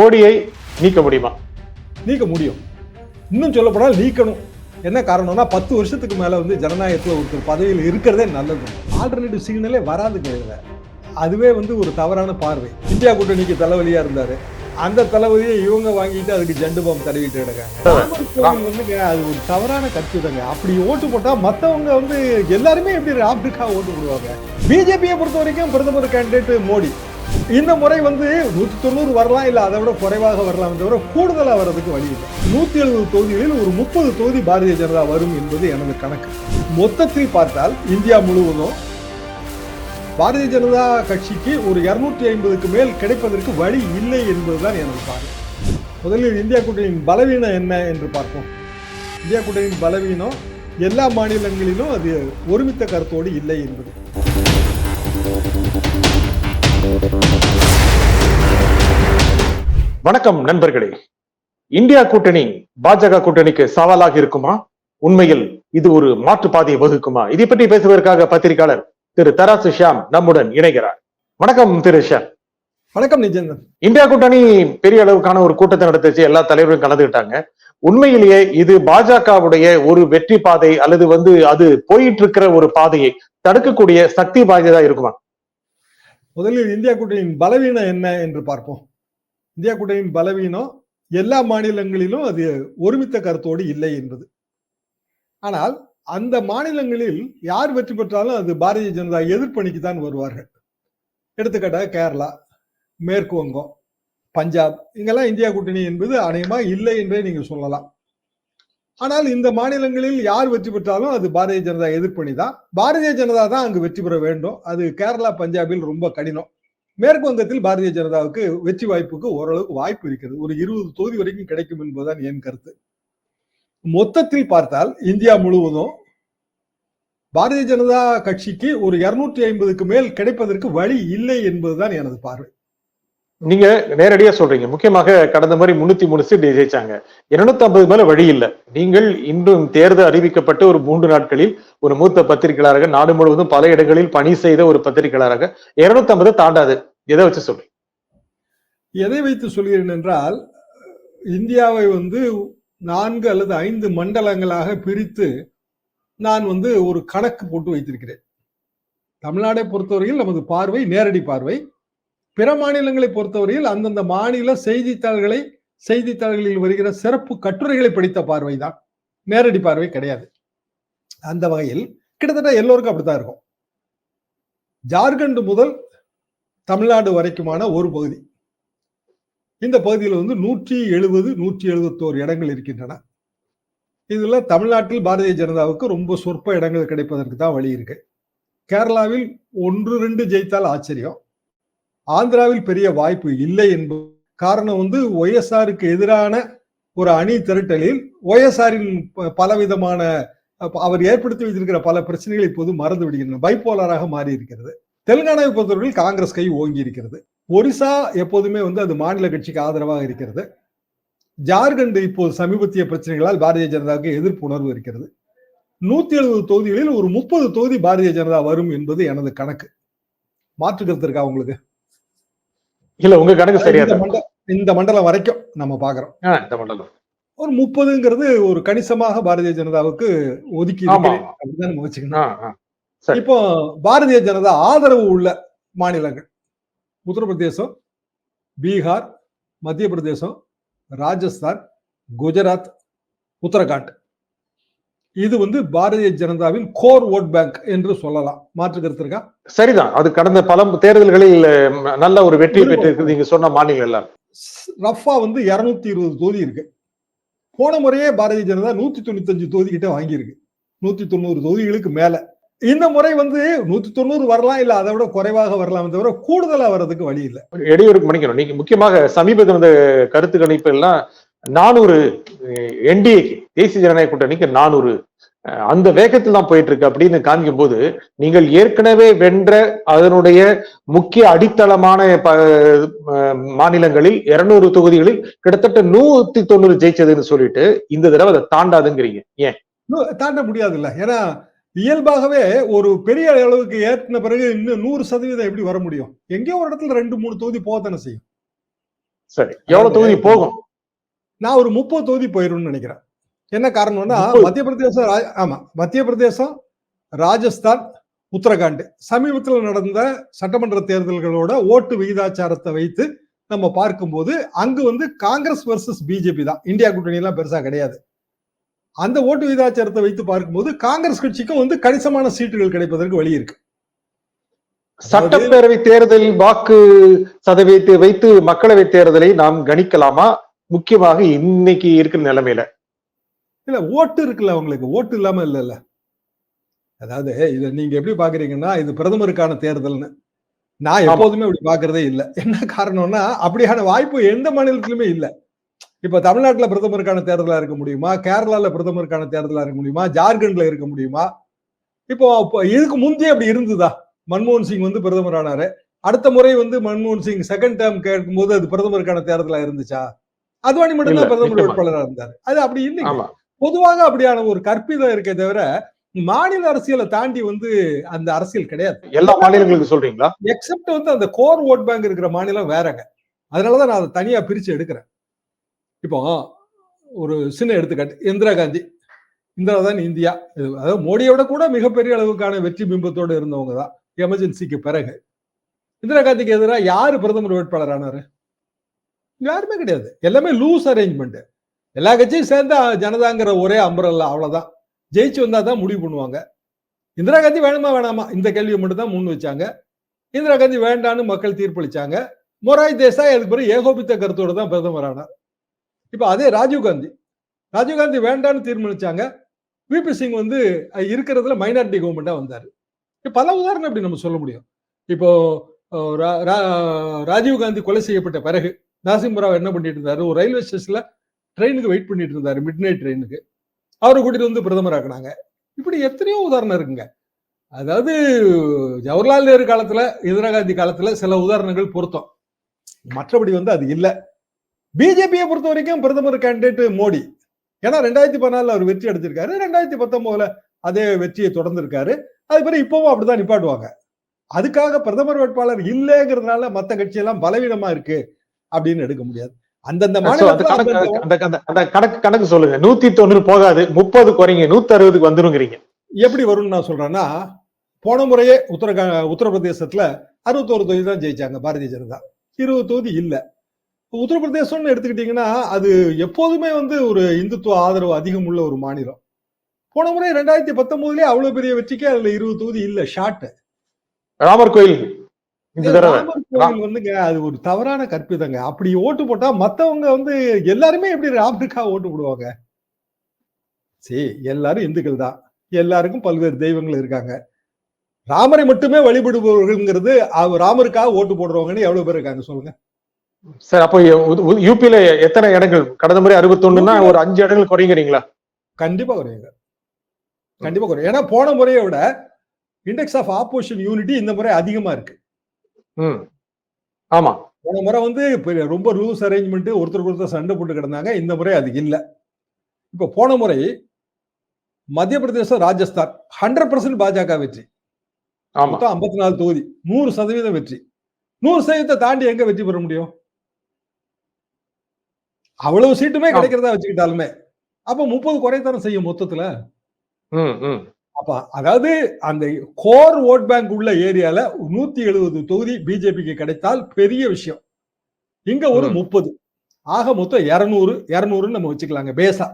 மோடியை நீக்க முடியுமா? நீக்க முடியும். இன்னும் சொல்லப்போனால் நீக்கணும். என்ன காரணம்னா பத்து வருஷத்துக்கு மேல வந்து ஜனநாயகத்தில் ஒருத்தர் பதவியில் இருக்கிறதே நல்லது. ஆல்டர்னேட்டிவ் சிக்னலே வராது கிடையாது அதுவே வந்து ஒரு தவறான பார்வை. இந்தியா கூட்டணிக்கு தலைவலியா இருந்தாரு. அந்த தலைவலியை இவங்க வாங்கிட்டு அதுக்கு ஜண்டு பாம் தடவிட்டு கோவில் வந்துங்க அது ஒரு தவறான கட்சி தாங்க. அப்படி ஓட்டு போட்டா மத்தவங்க வந்து எல்லாருமே எப்படி ஆப்பிரிக்கா ஓட்டு போடுவாங்க? பிஜேபியை பொறுத்த வரைக்கும் பிரதமர் கேண்டிடேட் மோடி. இந்த முறை வந்து நூத்தி தொண்ணூறு வரலாம் இல்ல அதை விட குறைவாக வரலாம் தவிர கூடுதலா வர்றதுக்கு வழி இல்லை. நூத்தி எழுபது தொகுதிகளில் ஒரு முப்பது தொகுதி பாரதிய ஜனதா வரும் என்பது எனது கணக்கு. மொத்தத்தில் பார்த்தால் இந்தியா முழுவதும் பாரதிய ஜனதா கட்சிக்கு ஒரு இருநூத்தி ஐம்பதுக்கு மேல் கிடைப்பதற்கு வழி இல்லை என்பதுதான் எனது பார்வை. முதலில் இந்தியா கூட்டணியின் பலவீனம் என்ன என்று பார்ப்போம். இந்தியா கூட்டணியின் பலவீனம் எல்லா மாநிலங்களிலும் அது ஒருமித்த கருத்தோடு இல்லை என்பது. வணக்கம் நண்பர்களே. இந்தியா கூட்டணி பாஜக கூட்டணிக்கு சவாலாக இருக்குமா? உண்மையில் இது ஒரு மாற்று பாதையை வகுக்குமா? இதை பற்றி பேசுவதற்காக பத்திரிகையாளர் திரு தராசு ஷியாம் நம்முடன் இணைகிறார். வணக்கம் திரு ஷியாம். வணக்கம் நிஜந்தன் இந்தியா கூட்டணி பெரிய அளவுக்கான ஒரு கூட்டத்தை நடத்துச்சு. எல்லா தலைவரும் கலந்துக்கிட்டாங்க. உண்மையிலேயே இது பாஜகவுடைய ஒரு வெற்றி பாதை அல்லது வந்து அது போயிட்டு இருக்கிற ஒரு பாதையை தடுக்கக்கூடிய சக்தி வாய்ந்ததா இருக்குமா? முதலில் இந்தியா கூட்டணியின் பலவீனம் என்ன என்று பார்ப்போம். இந்தியா கூட்டணியின் பலவீனம் எல்லா மாநிலங்களிலும் அது ஒருமித்த கருத்தோடு இல்லை என்பது. ஆனால் அந்த மாநிலங்களில் யார் வெற்றி பெற்றாலும் அது பாரதிய ஜனதா எதிர்ப்பணிக்கு தான் வருவார்கள். எடுத்துக்காட்டாக கேரளா மேற்கு வங்கம் பஞ்சாப் இங்கெல்லாம் இந்தியா கூட்டணி என்பது அநேகமாக இல்லை என்றே நீங்கள் சொல்லலாம். ஆனால் இந்த மாநிலங்களில் யார் வெற்றி பெற்றாலும் அது பாரதிய ஜனதா எதிர்ப்பணி தான். பாரதிய ஜனதா தான் அங்கு வெற்றி பெற வேண்டும். அது கேரளா பஞ்சாபில் ரொம்ப கடினம். மேற்கு வங்கத்தில் பாரதிய ஜனதாவுக்கு வெற்றி வாய்ப்புக்கு ஓரளவுக்கு வாய்ப்பு இருக்கிறது. ஒரு இருபது தொகுதி வரைக்கும் கிடைக்கும் என்பதுதான் என் கருத்து. மொத்தத்தில் பார்த்தால் இந்தியா முழுவதும் பாரதிய ஜனதா கட்சிக்கு ஒரு இருநூற்றி ஐம்பதுக்கு மேல் கிடைப்பதற்கு வழி இல்லை என்பதுதான் எனது பார்வை. நீங்க நேரடியா சொல்றீங்க. முக்கியமாக கடந்த மாதிரி முன்னூத்தி மூணு சீட் ஜெயிச்சாங்க. இருநூத்தி ஐம்பது மேல வழி இல்லை. நீங்கள் இன்றும் தேர்தல் அறிவிக்கப்பட்டு ஒரு மூன்று நாட்களில் ஒரு மூத்த பத்திரிகையாளராக நாடு முழுவதும் பல இடங்களில் பணி செய்த ஒரு பத்திரிகையாளராக இருநூத்தி ஐம்பது தாண்டாது. எதை வச்சு சொல்றீங்க? எதை வைத்து சொல்கிறேன் என்றால் இந்தியாவை வந்து நான்கு அல்லது ஐந்து மண்டலங்களாக பிரித்து நான் வந்து ஒரு கணக்கு போட்டு வைத்திருக்கிறேன். தமிழ்நாடை பொறுத்தவரையில் நமது பார்வை நேரடி பார்வை. பிற மாநிலங்களை பொறுத்தவரையில் அந்தந்த மாநில செய்தித்தாள்களை செய்தித்தாள்களில் வருகிற சிறப்பு கட்டுரைகளை படித்த பார்வை தான் நேரடி பார்வை கிடையாது. அந்த வகையில் கிட்டத்தட்ட எல்லோருக்கும் அப்படித்தான் இருக்கும். ஜார்க்கண்ட் முதல் தமிழ்நாடு வரைக்குமான ஒரு பகுதி. இந்த பகுதியில் வந்து நூற்றி எழுபது நூற்றி எழுபத்தோரு இடங்கள் இருக்கின்றன. இதில் தமிழ்நாட்டில் பாரதிய ஜனதாவுக்கு ரொம்ப சொற்ப இடங்கள் கிடைப்பதற்கு தான் வழி இருக்கு. கேரளாவில் ஒன்று ரெண்டு ஜெயித்தால் ஆச்சரியம். ஆந்திராவில் பெரிய வாய்ப்பு இல்லை என்பது காரணம் வந்து ஒய்எஸ்ஆருக்கு எதிரான ஒரு அணி திரட்டலில் ஒய்எஸ்ஆரின் பலவிதமான அவர் ஏற்படுத்தி வைத்திருக்கிற பல பிரச்சனைகள் இப்போது மறந்து விடுகின்றன. பைப்போலராக மாறி இருக்கிறது தெலுங்கானாவை பொறுத்தவரையில் காங்கிரஸ் கை ஓங்கி இருக்கிறது ஒரிசா எப்போதுமே வந்து அது மாநில கட்சிக்கு ஆதரவாக இருக்கிறது. ஜார்க்கண்ட் இப்போது சமீபத்திய பிரச்சனைகளால் பாரதிய ஜனதாவுக்கு எதிர்ப்பு உணர்வு இருக்கிறது. நூத்தி எழுபது தொகுதிகளில் ஒரு முப்பது தொகுதி பாரதிய ஜனதா வரும் என்பது எனது கணக்கு. மாற்று இருக்கா உங்களுக்கு? இல்ல உங்க கணக்கு சரியா இந்த மண்டலம் வரைக்கும் நம்ம பாக்குறோம். இந்த மண்டலம். ஒரு முப்பதுங்கிறது ஒரு கணிசமாக பாரதிய ஜனதாவுக்கு ஒதுக்கி அப்படிதான் நம்ம வச்சுக்கணும். இப்போ பாரதிய ஜனதா ஆதரவு உள்ள மாநிலங்கள். உத்தரப்பிரதேசம் பீகார் மத்திய பிரதேசம் ராஜஸ்தான் குஜராத் உத்தரகாண்ட். இது வந்து பாரதிய ஜனதாவின் கோர் ஓட் பேங்க் என்று சொல்லலாம். மாற்று கருத்து இருக்கா? சரிதான். அது கடந்த பல தேர்தல்களில் நல்ல ஒரு வெற்றி பெற்று நீங்க சொன்ன மாநிலம் எல்லாம். ரஃபா வந்து இருநூத்தி இருபது தொகுதி இருக்கு. போன முறையே பாரதிய ஜனதா நூத்தி தொண்ணூத்தி அஞ்சு தொகுதி கிட்ட வாங்கியிருக்கு. நூத்தி தொண்ணூறு தொகுதிகளுக்கு மேல. இந்த முறை வந்து நூத்தி தொண்ணூறு வரலாம் இல்ல அதை விட குறைவாக வரலாம் தவிர கூடுதலா வர்றதுக்கு வழி இல்லை. இடையூறு மன்னிக்கணும். நீங்க முக்கியமாக சமீபத்தில் வந்த கருத்து கணிப்பு எல்லாம் நானூறு என்டிஏக்கு தேசிய ஜனநாயக கூட்டணிக்கு நானூறு. அந்த வேகத்தில் தான் போயிட்டு இருக்கு அப்படின்னு காமிக்கும் போது நீங்கள் ஏற்கனவே வென்ற அதனுடைய முக்கிய அடித்தளமான மாநிலங்களில் இருநூறு தொகுதிகளில் கிட்டத்தட்ட நூத்தி தொண்ணூறு ஜெயிச்சதுன்னு சொல்லிட்டு இந்த தடவை அதை தாண்டாதுங்கிறீங்க. ஏன்? தாண்ட முடியாது இல்ல ஏன்னா இயல்பாகவே ஒரு பெரிய அளவுக்கு ஏற்றின பிறகு இன்னும் நூறு சதவீதம் எப்படி வர முடியும்? எங்கேயோ ஒரு இடத்துல ரெண்டு மூணு தொகுதி போகத்தானே செய்யும். சரி. எவ்வளவு தொகுதி போகும்? நான் ஒரு முப்பது தொகுதி போயிரும்னு நினைக்கிறேன். என்ன காரணம்னா? மத்திய பிரதேசம் ஆமா மத்திய பிரதேசம் ராஜஸ்தான் உத்தரகாண்ட். சமீபத்தில் நடந்த சட்டமன்ற தேர்தல்களோட ஓட்டு விகிதாச்சாரத்தை வைத்து நம்ம பார்க்கும்போது அங்கு வந்து காங்கிரஸ் வர்சஸ் பிஜேபி தான். இந்தியா கூட்டணி எல்லாம் பெருசா கிடையாது. அந்த ஓட்டு விகிதாச்சாரத்தை வைத்து பார்க்கும்போது காங்கிரஸ் கட்சிக்கும் வந்து கணிசமான சீட்டுகள் கிடைப்பதற்கு வழி இருக்கு. சட்டப்பேரவை தேர்தல் வாக்கு சதவீதத்தை வைத்து மக்களவை தேர்தலை நாம் கணிக்கலாமா? முக்கியமாக இன்னைக்கு இருக்கிற நிலைமையில. இல்ல ஓட்டு இருக்குல்ல அவங்களுக்கு ஓட்டு இல்லாம இல்ல அதாவது இத நீங்க எப்படி பாக்குறீங்கன்னா இது பிரதமருக்கான தேர்தல்னு. நான். எப்போதுமே அப்படி பாக்குறதே இல்ல. என்ன காரணம்னா அப்படியான வாய்ப்பு எந்த மாநிலத்திலுமே இல்ல. இப்ப தமிழ்நாட்டுல பிரதமருக்கான தேர்தலா இருக்க முடியுமா? கேரளால பிரதமருக்கான தேர்தலா இருக்க முடியுமா? ஜார்க்கண்ட்ல இருக்க முடியுமா? இப்போ இதுக்கு முந்தைய அப்படி இருந்ததா? மன்மோகன் சிங் வந்து பிரதமர் ஆனாரு அடுத்த முறை வந்து மன்மோகன் சிங் செகண்ட் டேர்ம் கேட்கும்போது அது பிரதமருக்கான தேர்தலா இருந்துச்சா? அத்வானி மட்டும்தான் பிரதமர் நிச்சயமா. வேட்பாளரா இருந்தார். அது அப்படி இல்லைங்க. பொதுவாக அப்படியான ஒரு கற்பிதம் இருக்கே தவிர மாநில அரசியலை தாண்டி வந்து அந்த அரசியல் கிடையாது. எல்லா மாநிலங்களுக்கு சொல்றீங்களா? எக்ஸப்ட் வந்து அந்த கோர் ஓட் பேங்க் இருக்கிற மாநிலம் வேறங்க. அதனாலதான் நான் அதை தனியா பிரிச்சு எடுக்கிறேன். இப்போ ஒரு சின்ன எடுத்துக்காட்டு. இந்திரா காந்தி. இந்திரா தான் இந்தியா. அதாவது மோடியோட கூட மிகப்பெரிய அளவுக்கான வெற்றி பிம்பத்தோடு இருந்தவங்க தான். எமர்ஜென்சிக்கு பிறகு. இந்திரா காந்திக்கு எதிராக யாரு பிரதமர் வேட்பாளர் ஆனாரு? யாருமே கிடையாது. எல்லாமே லூஸ் அரேஞ்ச்மெண்ட் எல்லா கட்சியும் சேர்ந்தா ஜனதாங்கிற ஒரே அம்பரல்ல அவ்வளவுதான். ஜெயிச்சு வந்தா தான் முடிவு பண்ணுவாங்க. இந்திரா காந்தி வேணுமா வேணாமா? இந்த கேள்வியை மட்டும் தான் முன் வச்சாங்க. இந்திரா காந்தி வேண்டான்னு மக்கள் தீர்ப்பளிச்சாங்க. மொராய் தேசாய் அதுக்கு பிறகு ஏகோபித்த கருத்தோட தான் பிரதமர் ஆனார். இப்ப அதே ராஜீவ் காந்தி. ராஜீவ் காந்தி வேண்டான்னு தீர்மானிச்சாங்க. விபி சிங் வந்து இருக்கிறதுல மைனாரிட்டி கவர்மெண்டா வந்தாரு. இப்ப பல உதாரணம் அப்படி நம்ம சொல்ல முடியும். இப்போ ராஜீவ்காந்தி ராஜீவ் காந்தி கொலை செய்யப்பட்ட பிறகு நரசிம்மராவ் என்ன பண்ணிட்டு இருந்தாரு ஒரு ரயில்வே ஸ்டேஷன்ல ட்ரெயினுக்கு வெயிட் பண்ணிட்டு இருந்தாரு மிட் நைட் ட்ரெயினுக்கு அவரை கூட்டிட்டு வந்து பிரதமர் ஆக்குனாங்க. இப்படி எத்தனையோ உதாரணம் இருக்குங்க. அதாவது ஜவஹர்லால் நேரு காலத்துல இந்திரா காந்தி காலத்துல சில உதாரணங்கள் பொருத்தம். மற்றபடி வந்து அது இல்ல. பிஜேபியை பொறுத்த வரைக்கும் பிரதமர் கேண்டிடேட் மோடி. ஏன்னா ரெண்டாயிரத்தி பதினாலுல அவர் வெற்றி அடைஞ்சிருக்காரு. ரெண்டாயிரத்தி பத்தொன்பதுல அதே வெற்றியை தொடர்ந்திருக்காரு. அது பிறகு இப்பவும் அப்படிதான் நிப்பாட்டுவாங்க. அதுக்காக பிரதமர் வேட்பாளர் இல்லைங்கிறதுனால மத்த கட்சியெல்லாம் பலவீனமா இருக்கு. அப்படின்னு எடுக்க முடியாது. அந்தந்த கணக்கு கணக்கு கணக்கு சொல்லுங்க. நூத்தி தொண்ணூறு போகாது முப்பது குறைங்க நூத்தி அறுபதுக்கு வந்துருங்கிறீங்க. எப்படி வரும்னு நான் சொல்றேன்னா போன முறையே உத்தரகா உத்தரப்பிரதேசத்துல அறுபத்தோரு தொகுதி தான் ஜெயிச்சாங்க பாரதிய ஜனதா. இருபது தொகுதி இல்ல. உத்தரப்பிரதேசம்னு எடுத்துக்கிட்டீங்கன்னா அது எப்போதுமே வந்து ஒரு இந்துத்துவ ஆதரவு அதிகம் உள்ள ஒரு மாநிலம். போன முறை ரெண்டாயிரத்தி பத்தொன்பதுலயே அவ்வளவு பெரிய வெற்றிக்கு அதுல இருபது தொகுதி இல்ல ஷார்ட் ராமர் கோயில் இந்த தடவை. வந்துங்க அது ஒரு தவறான கற்பிதங்க அப்படி ஓட்டு போட்டா மத்தவங்க வந்து எல்லாருமே எப்படி ராமருக்கா ஓட்டு போடுவாங்க? சரி எல்லாரும் இந்துக்கள் தான். எல்லாருக்கும் பல்வேறு தெய்வங்கள் இருக்காங்க. ராமரை மட்டுமே வழிபடுபவர்கள்ங்கிறது ராமருக்காக ஓட்டு போடுறவங்கன்னு எவ்வளவு பேர் இருக்காங்க சொல்லுங்க. சார் அப்போ யூபியில எத்தனை இடங்கள்? கடந்த முறை அறுபத்தொன்னுன்னா ஒரு அஞ்சு இடங்கள் குறைங்கிறீங்களா? கண்டிப்பா குறையுங்க. கண்டிப்பா குறையும். ஏன்னா போன முறையை விட இண்டெக்ஸ் ஆஃப் ஆப்போசிஷன் யூனிட்டி இந்த முறை அதிகமா இருக்கு. ஆமா. போன முறை வந்து ரொம்ப லூஸ் அரேஞ்ச்மெண்ட் ஒருத்தருக்கு ஒருத்தர் சண்டை போட்டு கிடந்தாங்க. இந்த முறை அது இல்ல. இப்ப போன முறை மத்திய பிரதேசம் ராஜஸ்தான் ஹண்ட்ரட் பர்சன்ட் பாஜக வெற்றி. மொத்தம் ஐம்பத்தி நாலு தொகுதி. நூறு சதவீதம் வெற்றி. நூறு சதவீதத்தை தாண்டி எங்க வெற்றி பெற முடியும்? அவ்வளவு சீட்டுமே. கிடைக்கிறதா வச்சுக்கிட்டாலுமே. அப்ப முப்பது குறைத்தானம் செய்யும் மொத்தத்துல. அப்ப அதாவது அந்த கோர் ஓட் பேங்க் உள்ள ஏரியால நூத்தி எழுபது தொகுதி பிஜேபிக்கு கிடைத்தால் பெரிய விஷயம். இங்க ஒரு. முப்பது. ஆக மொத்தம் இருநூறு இருநூறுன்னு நம்ம வச்சுக்கலாங்க பேசா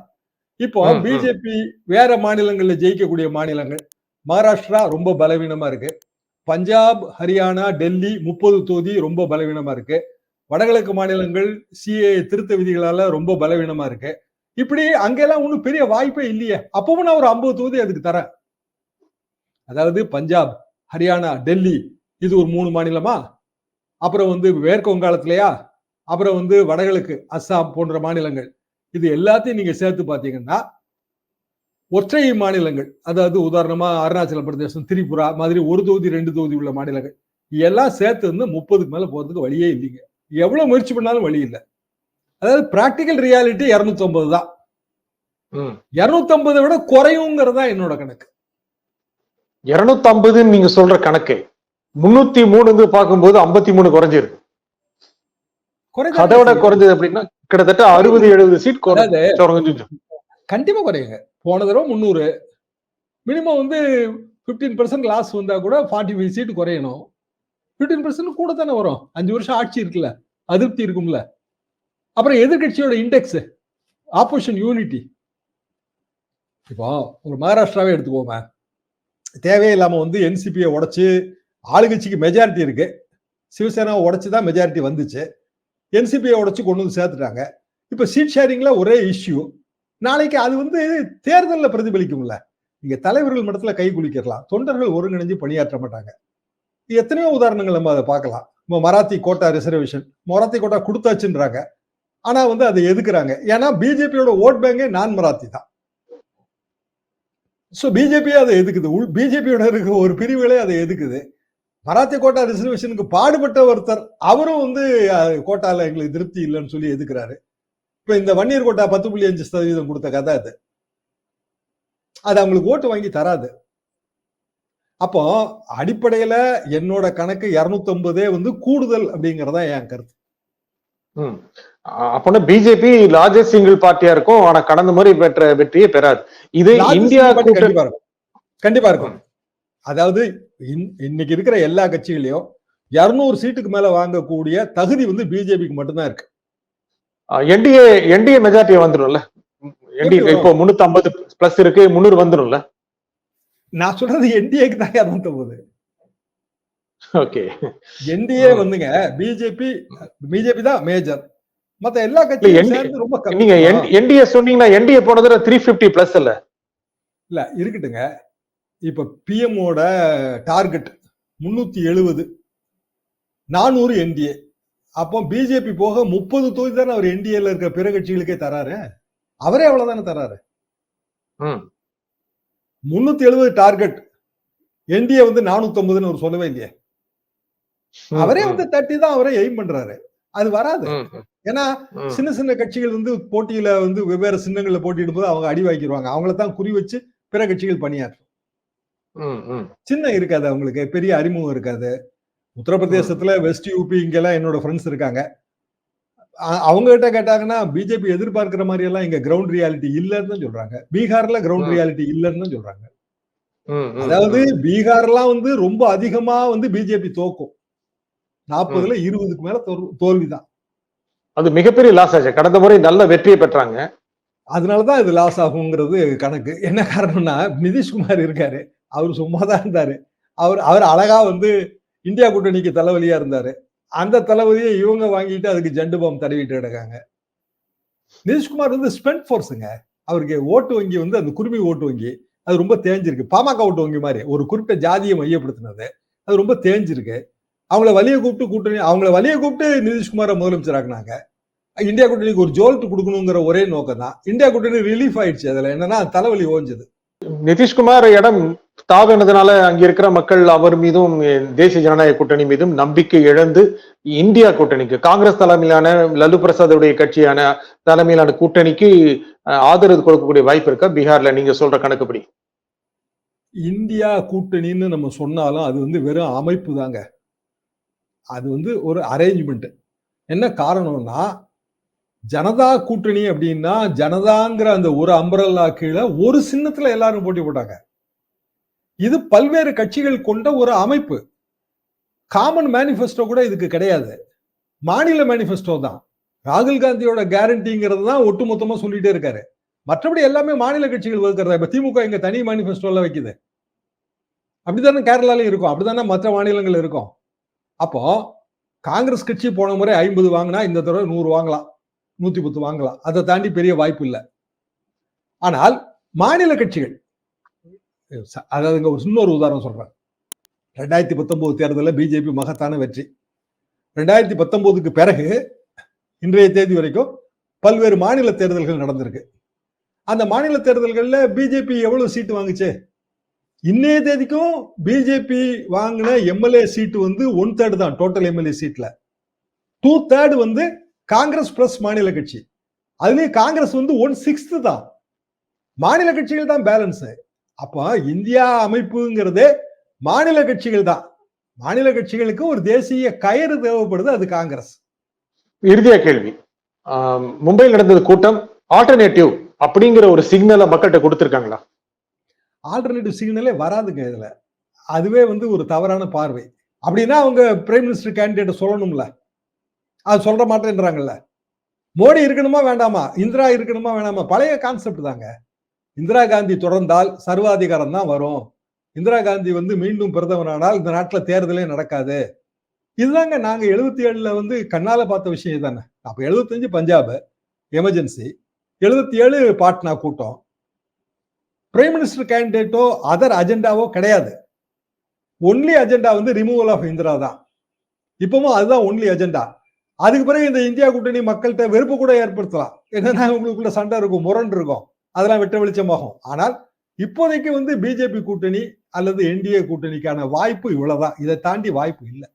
இப்போ. பிஜேபி வேற மாநிலங்கள்ல ஜெயிக்கக்கூடிய மாநிலங்கள் மகாராஷ்டிரா ரொம்ப பலவீனமா இருக்கு. பஞ்சாப் ஹரியானா டெல்லி முப்பது தொகுதி ரொம்ப பலவீனமா இருக்கு. வடகிழக்கு மாநிலங்கள் சிஏ திருத்த விதிகளால ரொம்ப பலவீனமா இருக்கு. இப்படி அங்கெல்லாம் ஒன்றும் பெரிய வாய்ப்பே இல்லையே. அப்பவும் நான் ஒரு ஐம்பது தொகுதி அதுக்கு தரேன். அதாவது பஞ்சாப் ஹரியானா டெல்லி இது ஒரு மூணு மாநிலமா? அப்புறம் வந்து மேற்கு வங்காளத்திலயா? அப்புறம் வந்து வடகிழக்கு அஸ்ஸாம் போன்ற மாநிலங்கள். இது எல்லாத்தையும் நீங்க சேர்த்து பார்த்தீங்கன்னா ஒற்றை மாநிலங்கள். அதாவது உதாரணமா அருணாச்சல பிரதேசம் திரிபுரா மாதிரி ஒரு தொகுதி ரெண்டு தொகுதி உள்ள மாநிலங்கள். எல்லாம் சேர்த்து வந்து முப்பதுக்கு மேல போறதுக்கு வழியே இல்லைங்க. எவ்வளவு முயற்சி பண்ணாலும் வழி இல்லை. அதாவது பிராக்டிக்கல் ரியாலிட்டி இருநூத்தி ஐம்பது தான். இருநூத்தி ஐம்பதை விட குறையுங்கிறது தான் என்னோட கணக்கு. இருநூத்தி ஐம்பதுன்னு நீங்க சொல்ற கணக்கு முன்னூத்தி மூணுன்னு பார்க்கும்போது ஐம்பத்தி மூணு குறைஞ்சிருக்கு அதோட. குறைஞ்சது அப்படின்னா கிட்டத்தட்ட அறுபது எழுபது சீட் குறைஞ்சு கண்டிப்பா குறையுங்க. போன தடவை முந்நூறு. மினிமம் வந்து ஃபிஃப்டீன் பர்சன்ட் லாஸ் வந்தா கூட ஃபார்ட்டி ஃபைவ் சீட் குறையணும். ஃபிஃப்டீன் பர்சன்ட் கூட தானே வரும். அஞ்சு வருஷம் ஆட்சி இருக்குல்ல அதிருப்தி இருக்கும்ல. அப்புறம் எதிர்க்கட்சியோட இண்டெக்ஸ் ஆப்போசிஷன் யூனிட்டி இப்போ ஒரு மகாராஷ்டிராவே எடுத்துக்கோங்க தேவையில்லாமல் வந்து என்சிபியை உடச்சி ஆளுங்கட்சிக்கு மெஜாரிட்டி இருக்கு. சிவசேனாவை உடச்சி தான் மெஜாரிட்டி வந்துச்சு என்சிபியை உடச்சி கொண்டு வந்து சேர்த்துட்டாங்க. இப்போ சீட் ஷேரிங்கில் ஒரே இஷ்யூ நாளைக்கு அது வந்து தேர்தலில் பிரதிபலிக்கும்ல. இங்கே தலைவர்கள் மட்டத்தில் கை குளிக்கிறலாம் தொண்டர்கள் ஒருங்கிணைஞ்சு பணியாற்ற மாட்டாங்க. எத்தனையோ உதாரணங்கள் நம்ம அதை பார்க்கலாம். இப்போ Marathi quota reservation Marathi quota கொடுத்தாச்சுன்றாங்க. ஆனால் வந்து அதை எதுக்குறாங்க? ஏன்னா பிஜேபியோட ஓட் பேங்கே நான் மராத்தி தான். ஸோ பிஜேபியே அதை எதுக்குது? உள் பிஜேபியோட இருக்க ஒரு பிரிவுகளே அதை எதுக்குது? மராத்தி கோட்டா ரிசர்வேஷனுக்கு பாடுபட்ட ஒருத்தர் அவரும் வந்து கோட்டாவில் எங்களுக்கு திருப்தி இல்லைன்னு சொல்லி எதுக்குறாரு? இப்ப இந்த வன்னியர் கோட்டா பத்து புள்ளி அஞ்சு சதவீதம் கொடுத்த கதை அது. அது அவங்களுக்கு ஓட்டு வாங்கி தராது. அப்போ அடிப்படையில என்னோட கணக்கு 250 வந்து கூடுதல் அப்படிங்கறதா என் கருத்து. அப்போனா பிஜேபி லார்ஜஸ்ட் சிங்கிள் பார்ட்டியா இருக்கும். ஆனா கடந்த முறை பெற்ற வெற்றியை பெறாது. இது இந்தியா கண்டிப்பா இருக்கும். கண்டிப்பா இருக்கும். அதாவது இன்- இன்னைக்கு இருக்கிற எல்லா கட்சிகளையும் 200 சீட்டுக்கு மேல வாங்கக்கூடிய தகுதி வந்து பிஜேபிக்கு மட்டும்தான் இருக்கு. என்டிஏ என்டிஏ மெஜாரிட்டி வந்துரும்ல? என்டிஏ இப்போ முன்னூத்தி ஐம்பது பிளஸ் இருக்கு முன்னூறு வந்துரும்ல? நான் சொல்றது என்டிஏக்கு தான் 250 ஓகே என்டிஏ. வந்துங்க பிஜேபி பிஜேபி தான் மேஜர் மத்த எல்லா கட்சியும் சேர்ந்து ரொம்ப கம்மி. நீங்க என்டிஏ சொன்னீங்கன்னா என்டிஏ போனதுல த்ரீ பிப்டி பிளஸ் இல்ல? இல்ல இருக்கட்டுங்க. இப்ப பிஎம்மோட டார்கெட் முன்னூத்தி எழுபது நானூறு என்டிஏ. அப்போ பிஜேபி போக முப்பது தொகுதி தானே அவர் என்டிஏல இருக்க பிற கட்சிகளுக்கே தராரு? அவரே அவ்வளவுதானே தராரு. முன்னூத்தி எழுபது டார்கெட் என்டிஏ வந்து நானூத்தி ஐம்பதுன்னு அவர் சொல்லவே இல்லையே. அவரே வந்து தட்டி தான் அவரே எய்ம் பண்றாரு. அது வராது. ஏன்னா. சின்ன சின்ன கட்சிகள் வந்து போட்டியில வந்து வெவ்வேறு சின்னங்கள்ல போட்டியிடும் போது அவங்க அடி வாங்கிடுவாங்க அவங்கள தான் குறி வச்சு பிற கட்சிகள் பணியாற்றும். சின்னம் இருக்காது அவங்களுக்கு. பெரிய அறிமுகம் இருக்காது. உத்தரப்பிரதேசத்துல வெஸ்ட் யூபி இங்கெல்லாம் என்னோட ஃப்ரெண்ட்ஸ் இருக்காங்க. அவங்க கிட்ட கேட்டாங்கன்னா பிஜேபி எதிர்பார்க்கிற மாதிரி எல்லாம் இங்க கிரவுண்ட் ரியாலிட்டி இல்லைன்னு சொல்றாங்க. பீகார்ல கிரவுண்ட். ரியாலிட்டி இல்லைன்னு சொல்றாங்க. அதாவது. பீகார்லாம் வந்து ரொம்ப அதிகமா வந்து பிஜேபி தோக்கும். நாற்பதுல இருபதுக்கு மேல தோல்விதான். அது மிகப்பெரிய லாஸ் ஆச்சு. கடந்த முறை நல்ல வெற்றியை பெற்றாங்க. அதனாலதான் இது லாஸ் ஆகுங்கிறது கணக்கு. என்ன காரணம்னா நிதிஷ்குமார் இருக்காரு. அவர் சும்மா தான் இருந்தாரு. அவர் அவர் அழகா வந்து இந்தியா கூட்டணிக்கு தலைவலியா இருந்தாரு. அந்த தலைவலியை இவங்க வாங்கிட்டு அதுக்கு ஜண்டு பாம் தடவிட்டு கிடக்காங்க. நிதிஷ்குமார் வந்து ஸ்பெண்ட் ஃபோர்ஸுங்க அவருக்கு ஓட்டு வங்கி வந்து அந்த குருமி ஓட்டு வங்கி. அது ரொம்ப தேஞ்சிருக்கு. பாமக ஓட்டு வங்கி மாதிரி. ஒரு குறிப்பிட்ட ஜாதியை மையப்படுத்தினது. அது ரொம்ப தேஞ்சிருக்கு. அவங்கள வலிய கூப்பிட்டு கூட்டணி அவங்கள வலிய கூப்பிட்டு நிதிஷ்குமாரை முதலமைச்சர் ஆக்குனாங்க இந்தியா கூட்டணிக்கு ஒரு ஜோல்ட் கொடுக்கணுங்கிற ஒரே நோக்கம் தான் இந்தியா கூட்டணி ரிலீஃப் ஆயிடுச்சு. அதுல என்னன்னா தலைவலி ஓஞ்சது. நிதிஷ்குமார் இடம் தாவினதுனால அங்க இருக்கிற மக்கள் அவர் மீதும் தேசிய ஜனநாயக கூட்டணி மீதும் நம்பிக்கை இழந்து இந்தியா கூட்டணிக்கு காங்கிரஸ் தலைமையிலான லல்லு பிரசாத்துடைய கட்சியான தலைமையிலான கூட்டணிக்கு ஆதரவு கொடுக்கக்கூடிய வாய்ப்பு இருக்கா? பீகார்ல நீங்க சொல்ற கணக்குப்படி. இந்தியா கூட்டணின்னு நம்ம சொன்னாலும் அது வந்து வெறும் அமைப்பு தாங்க அது வந்து ஒரு அரேஞ்ச்மெண்ட் என்ன காரணம்னா ஜனதா கூட்டணி அப்படின்னா ஜனதாங்கிற அந்த ஒரு அம்பரல்லா கீழே ஒரு சின்னத்துல எல்லாரும் போட்டி போட்டாங்க. இது பல்வேறு கட்சிகள் கொண்ட ஒரு அமைப்பு. காமன் மேனிஃபெஸ்டோ கூட இதுக்கு கிடையாது. மாநில மேனிஃபெஸ்டோ தான். ராகுல் காந்தியோட கேரண்டிங்கிறது தான் ஒட்டுமொத்தமா சொல்லிட்டே இருக்காரு. மற்றபடி எல்லாமே மாநில கட்சிகள் வகுக்கிறதா? இப்ப திமுக இங்க தனி மேனிஃபெஸ்டோல வைக்குது. அப்படித்தானே கேரளாலையும் இருக்கும். அப்படித்தானே மற்ற மாநிலங்கள் இருக்கும். அப்போ காங்கிரஸ் கட்சி போன முறை ஐம்பது வாங்கினா இந்த தடவை நூறு வாங்கலாம் நூத்தி பத்து வாங்கலாம். அதை தாண்டி பெரிய வாய்ப்பு இல்லை. ஆனால் மாநில கட்சிகள் அதாவது ஒரு இன்னொரு உதாரணம் சொல்றேன். ரெண்டாயிரத்தி பத்தொன்பது தேர்தலில் பிஜேபி மகத்தான வெற்றி. ரெண்டாயிரத்தி பத்தொன்பதுக்கு பிறகு இன்றைய தேதி வரைக்கும் பல்வேறு மாநில தேர்தல்கள் நடந்திருக்கு. அந்த மாநில தேர்தல்களில் பிஜேபி எவ்வளவு சீட்டு வாங்குச்சு? இன்னைய தேதிக்கும் பிஜேபி வாங்கின எம்எல்ஏ சீட்டு வந்து ஒன் தேர்ட் தான் டோட்டல் எம்எல்ஏ சீட்ல டூ தேர்டு வந்து காங்கிரஸ் பிளஸ் மாநில கட்சி. அதுலயும் காங்கிரஸ் வந்து ஒன் சிக்ஸ்த் தான். மாநில கட்சிகள் தான் பேலன்ஸ் அப்போ இந்தியா அமைப்புங்கிறதே மாநில கட்சிகள் தான். மாநில கட்சிகளுக்கு ஒரு தேசிய கயிறு தேவைப்படுது அது காங்கிரஸ். இறுதியா கேள்வி. மும்பையில் நடந்தது கூட்டம் ஆல்டர்னேட்டிவ் அப்படிங்கிற ஒரு சிக்னலை மக்கள்கிட்ட கொடுத்துருக்காங்களா? ஆல்டர்னேட்டிவ் சிக்னலே வராதுங்க இதுல. அதுவே வந்து ஒரு தவறான பார்வை. அப்படின்னா அவங்க பிரைம் மினிஸ்டர் கேண்டிடேட்டை சொல்லணும்ல. அது சொல்ற மாட்டேன்றாங்கல்ல. மோடி இருக்கணுமா வேண்டாமா? இந்திரா இருக்கணுமா வேண்டாமா பழைய கான்செப்ட் தாங்க. இந்திரா காந்தி தொடர்ந்தால் சர்வாதிகாரம் தான் வரும். இந்திரா காந்தி வந்து மீண்டும் பிரதமரானால் இந்த நாட்டில் தேர்தலே நடக்காது. இதுதாங்க நாங்க எழுபத்தி ஏழுல வந்து கண்ணால பார்த்த விஷயம் தானே அப்போ எழுபத்தஞ்சு பஞ்சாப் எமர்ஜென்சி எழுபத்தி ஏழு பாட்னா கூட்டம். பிரைம் மினிஸ்டர் கேண்டிடேட்டோ அதர் அஜெண்டாவோ கிடையாது. ஒன்லி அஜெண்டா வந்து ரிமூவல் ஆஃப் இந்திரா தான். இப்பவும் அதுதான் ஒன்லி அஜெண்டா அதுக்கு பிறகு இந்த இந்தியா கூட்டணி மக்கள்கிட்ட வெறுப்பு கூட ஏற்படுத்தலாம். என்னன்னா உங்களுக்குள்ள சண்டை இருக்கும் முரண் இருக்கும். அதெல்லாம் வெட்ட வெளிச்சமாகும். ஆனால் இப்போதைக்கு வந்து பிஜேபி கூட்டணி அல்லது என்டிஏ கூட்டணிக்கான வாய்ப்பு இவ்வளவுதான். இதை தாண்டி வாய்ப்பு இல்லை.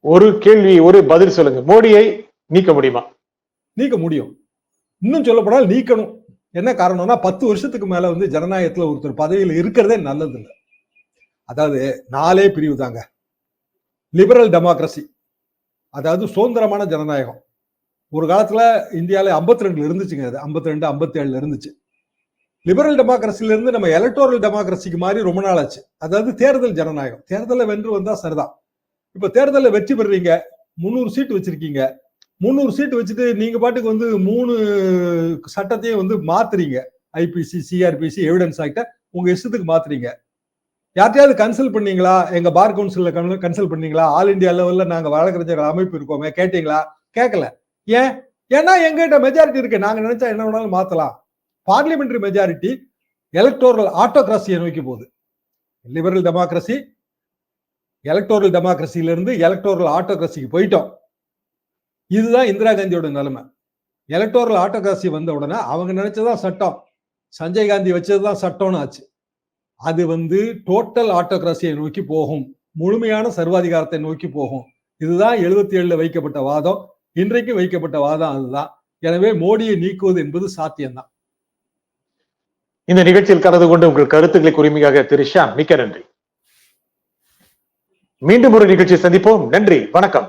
ஒரு கேள்வி ஒரு பதில் சொல்லுங்க. மோடியை நீக்க முடியுமா? நீக்க முடியும். இன்னும் சொல்லப்போனால் நீக்கணும். என்ன காரணம்னா பத்து வருஷத்துக்கு மேல வந்து ஜனநாயகத்துல ஒருத்தர் பதவியில் இருக்கிறதே நல்லது இல்லை அதாவது நாலே பிரிவு தாங்க. லிபரல் டெமோக்ரஸி அதாவது சுதந்திரமான ஜனநாயகம். ஒரு காலத்துல இந்தியாவில் ஐம்பத்தி ரெண்டுல இருந்துச்சுங்க அது. 52 ரெண்டு ஐம்பத்தி ஏழுல இருந்துச்சு. லிபரல் டெமோக்ரஸில இருந்து நம்ம எலக்டோரல் டெமோக்ரஸிக்கு மாதிரி ரொம்ப நாள் ஆச்சு அதாவது தேர்தல் ஜனநாயகம். தேர்தலில் வென்று வந்தா சரிதான். இப்ப தேர்தலில் வெற்றி பெறுறீங்க. முந்நூறு சீட்டு வச்சிருக்கீங்க. முந்நூறு சீட்டு வச்சுட்டு நீங்க பாட்டுக்கு வந்து மூணு சட்டத்தையும் வந்து மாத்துறீங்க. ஐபிசி சிஆர்பிசி எவிடன்ஸ் ஆக்ட உங்க இஷ்டத்துக்கு மாத்துறீங்க. யார்ட்டையாவது கன்சல்ட் பண்ணீங்களா? எங்க பார் கவுன்சில் கன்சல்ட் பண்ணீங்களா? ஆல் இண்டியா லெவல்ல நாங்க வழக்கறிஞர்கள் அமைப்பு இருக்கோமே. கேட்டீங்களா? கேட்கல ஏன்? ஏன்னா எங்கிட்ட மெஜாரிட்டி இருக்கு. நாங்க நினைச்சா என்ன வேணாலும் மாத்தலாம். பார்லிமெண்டரி மெஜாரிட்டி எலக்டோரல் ஆட்டோகிராசியை நோக்கி போகுது. லிபரல் டெமோக்ரஸி எலக்டோரல் டெமோக்ரஸில இருந்து எலக்டோரல் ஆட்டோகிராசிக்கு போயிட்டோம். இதுதான் இந்திரா காந்தியோட நிலைமை. எலக்டோரல் ஆட்டோகிராசி வந்த உடனே அவங்க நினைச்சதான் சட்டம். சஞ்சய் காந்தி வச்சதுதான் சட்டம்னு ஆச்சு. அது வந்து டோட்டல் ஆட்டோகிராசியை நோக்கி போகும். முழுமையான சர்வாதிகாரத்தை நோக்கி போகும். இதுதான் எழுபத்தி ஏழுல வைக்கப்பட்ட வாதம். இன்றைக்கு வைக்கப்பட்ட வாதம் அதுதான். எனவே மோடியை நீக்குவது என்பது சாத்தியம்தான். இந்த நிகழ்ச்சியில் கலந்து கொண்டு உங்கள் கருத்துக்களை குறிமையாக திரு மிக்க நன்றி. மீண்டும் ஒரு நிகழ்ச்சி சந்திப்போம். நன்றி. வணக்கம்.